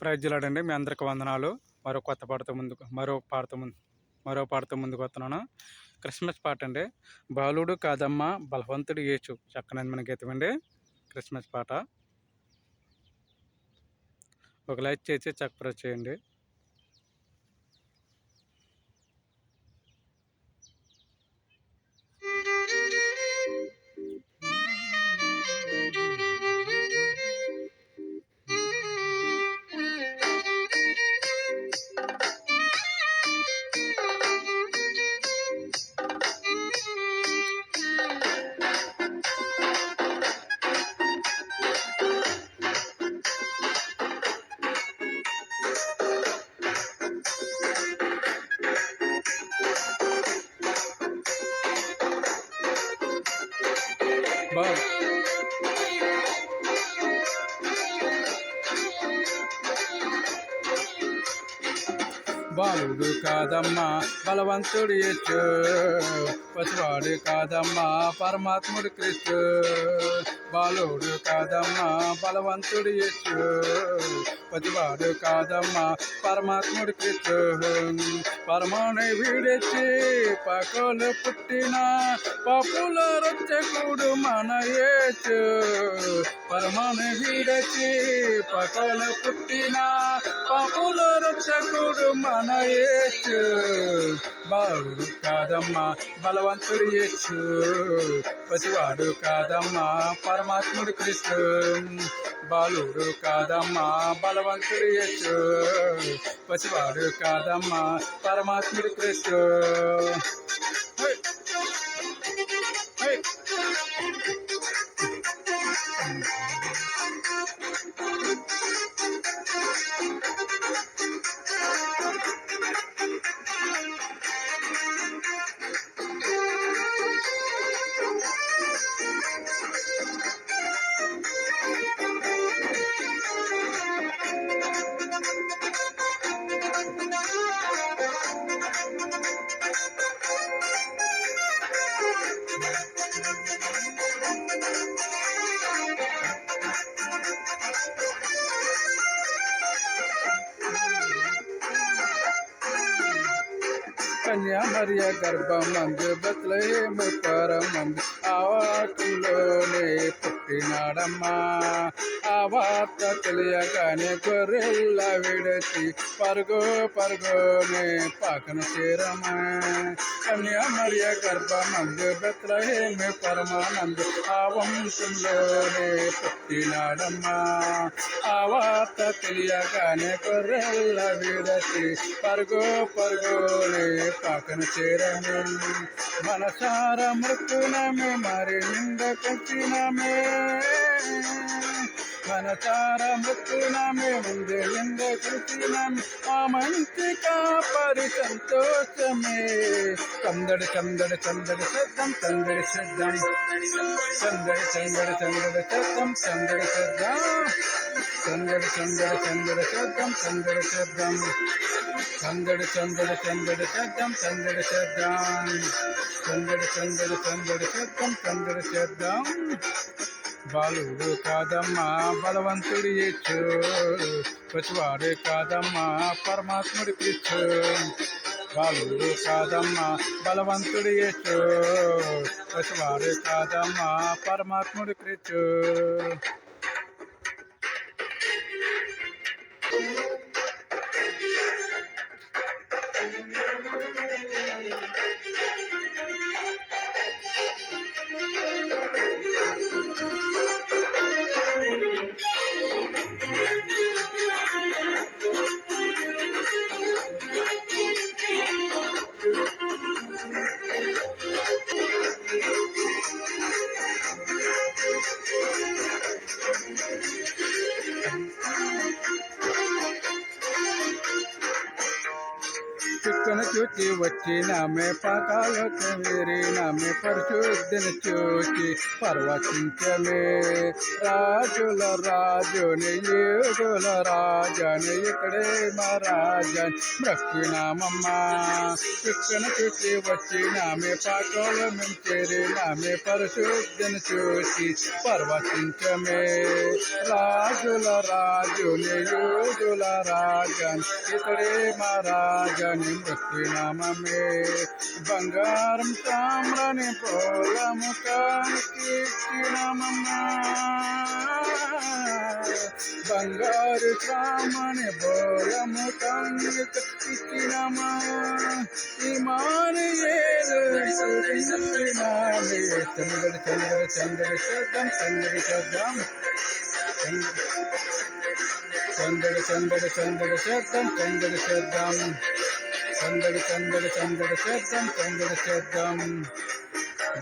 ప్రజలాడండి మీ అందరికి వందనాలు. మరో కొత్త పాటతో ముందుకు మరో పాటతో ముందు మరో పాటతో ముందుకు వస్తున్నాను. క్రిస్మస్ పాట అండి. బాలుడు కాదమ్మ బలవంతుడు ఏచు చక్కనని మన గీతం అండి. క్రిస్మస్ పాట. ఒక లైక్ చేసి చక్కర చేయండి బా బాలుడు కాదమ్మా బలవంతుడు ఎచ్చు పసివాడు కాదమ్మా పరమాత్ముడు క్రీస్తు. బాలుడు కాదమ్మా బలవంతుడు ఎచ్చు పసివాడు కాదమ్మా పరమాత్ముడు క్రీస్తు. పరమాణి వీడెచ్చి పకలు పుట్టిన పప్పుల రచ్చకుడు మన ఏచు పరమాణి వీడెచ్చి పకలు పుట్టిన పప్పుల రచ్చకుడు మన ఏచు బాలుడు కాదమ్మా బలవ బలవంతుడు ఏచు పసివాడు కాదమ్మా పరమాత్ముడు కృష్ణు బాలుడు కాదమ్మా బలవంతుడు యేసు. పసివాడు కాదమ్మా పరమాత్ముడు కృష్ణు కన్యామర్య గర్భమందు బతులేము పరమందు ఆవాకులోనే పుట్టినాడమ్మా ఆ వార్త తెలియగానే గొర్రెల్ల విడచి పరుగు పరుగునే పాకను చేరమా కన్యా మరియ గర్భమందు బెత్రహేమి పరమానందు ఆ వంశంలోనే పుట్టినాడమ్మా ఆ వార్త తెలియగానే గొర్రెల్ల విడచి పరుగు పరుగునే పాకను చేరమే మనసార మృత్యునమే మరి నింద కచ్చినమే మనసార మృత్యునమే ముందే నింద కచ్చినమే ఆ మంచి కాపరి సంతోషమే చందడి చందడి చందడి శబ్దం చందడి శబ్దం చందడి చందడి చందడి శబ్దం చందడి శబ్దం చందడి చందడి చందడి శబ్దం చందడి శబ్దం చందడి చందడి చందడి శబ్దం చందడి శబ్దం చందడి చందడి చందడి శబ్దం చందడి శబ్దం బాలుడు కాదమ్మా బలవంతుడి ఇచ్చు. పసివాడు కాదమ్మా పరమాత్ముడి పిచ్చు. బాలుడు కాదమ్మా బలవంతుడి ఇచ్చు. పసివాడు కాదమ్మా పరమాత్ముడి పిచ్చు. কারণে చూచి వచ్చినామే పాకాలకు వీరినామే పరిశుద్ధిని చూచి పర్వతించమే రాజుల రాజుని యోగుల రాజని ఇక్కడే మా రాజని మ్రక్కినామమ్మా చుక్కను చూచి వచ్చినామే పాకాలు మేము చేరినామే పరిశుద్ధిని చూసి పర్వతించమే రాజుల రాజుని యోగుల రాజని ఇతడే మా రాజని మృత్యునామే బంగారం తామ్రని పోలము కీర్తి ఇచ్చినామమ్మా. బంగారు శ్రామని బోలము కానికి ఇచ్చినామా ఇమాని చంద్రుడి చంద్రుడి చంద్రుడి చంద్రుడి చేద్దాం చంద్రుడి చేద్దాం. చంద్రుడి చంద్రుడి చంద్రుడి చేద్దాం చంద్రుడి చేద్దాం. సందడి సందడి సందడి చేద్దాం సందడి చేద్దాం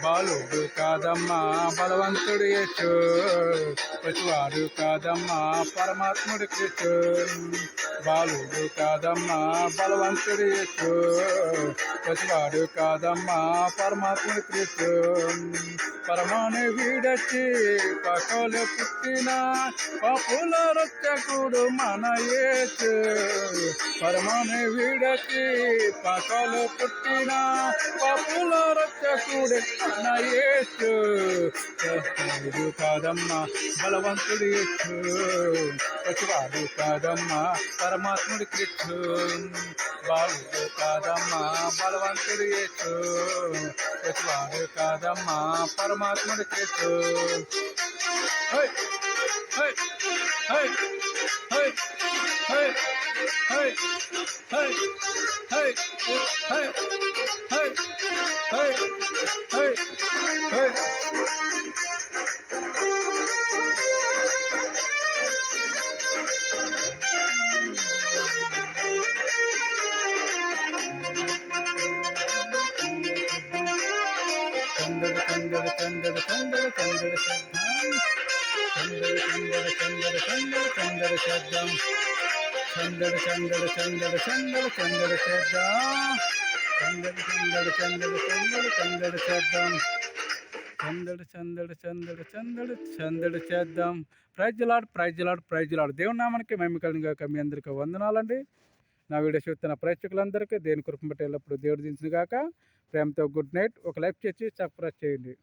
బాలుడు కాదమ్మా బలవంతుడు ఎచ్చు. ప్రతివాడు కాదమ్మా పరమాత్ముడు కృచు బాలుడు కాదమ్మా బలవంతుడు ఎచ్చు. ప్రతివాడు కాదమ్మా పరమాత్ముడు కృచు పరమాణు వీడచ్చి పక్కలు పుట్టిన పప్పుల రొచ్చకుడు మన ఏచు పరమమే వీడకి పకలు పుట్టిన పప్పుల రక్షకుడే అన్న ఏసు ఇది కాదమ్మ బలవంతుడు ఎచ్చు పతివాడు కాదమ్మ పరమాత్ముడి కిచ్చు బాలుడు కాదమ్మ బలవంతుడు ఎచ్చు పతివాడు కాదమ్మ పరమాత్ముడి కిచ్చు Hey! Hey! చందడు చందడు శబ్దం చందడు చందడు చందడు చందడు చందడు శబ్దం చందడు చందడు చందడు చందడు చందడు శబ్దం చందడు చందడు చందడు చందడు చందడు చేద్దాం ప్రైజ్లాడ్ ప్రైజ్లాడ్ ప్రైజ్లాడ్ దేవుని నామానికి మేము కలిగాక మీ అందరికీ వందనాలండి నా వీడియో చూస్తున్న ప్రేక్షకులందరికీ దేని కృప బట్టి ఎల్లప్పుడు దేవుడు దించిన గాక ప్రేమతో గుడ్ నైట్ ఒక లైఫ్ చేసి సబ్స్క్రైబ్ చేయండి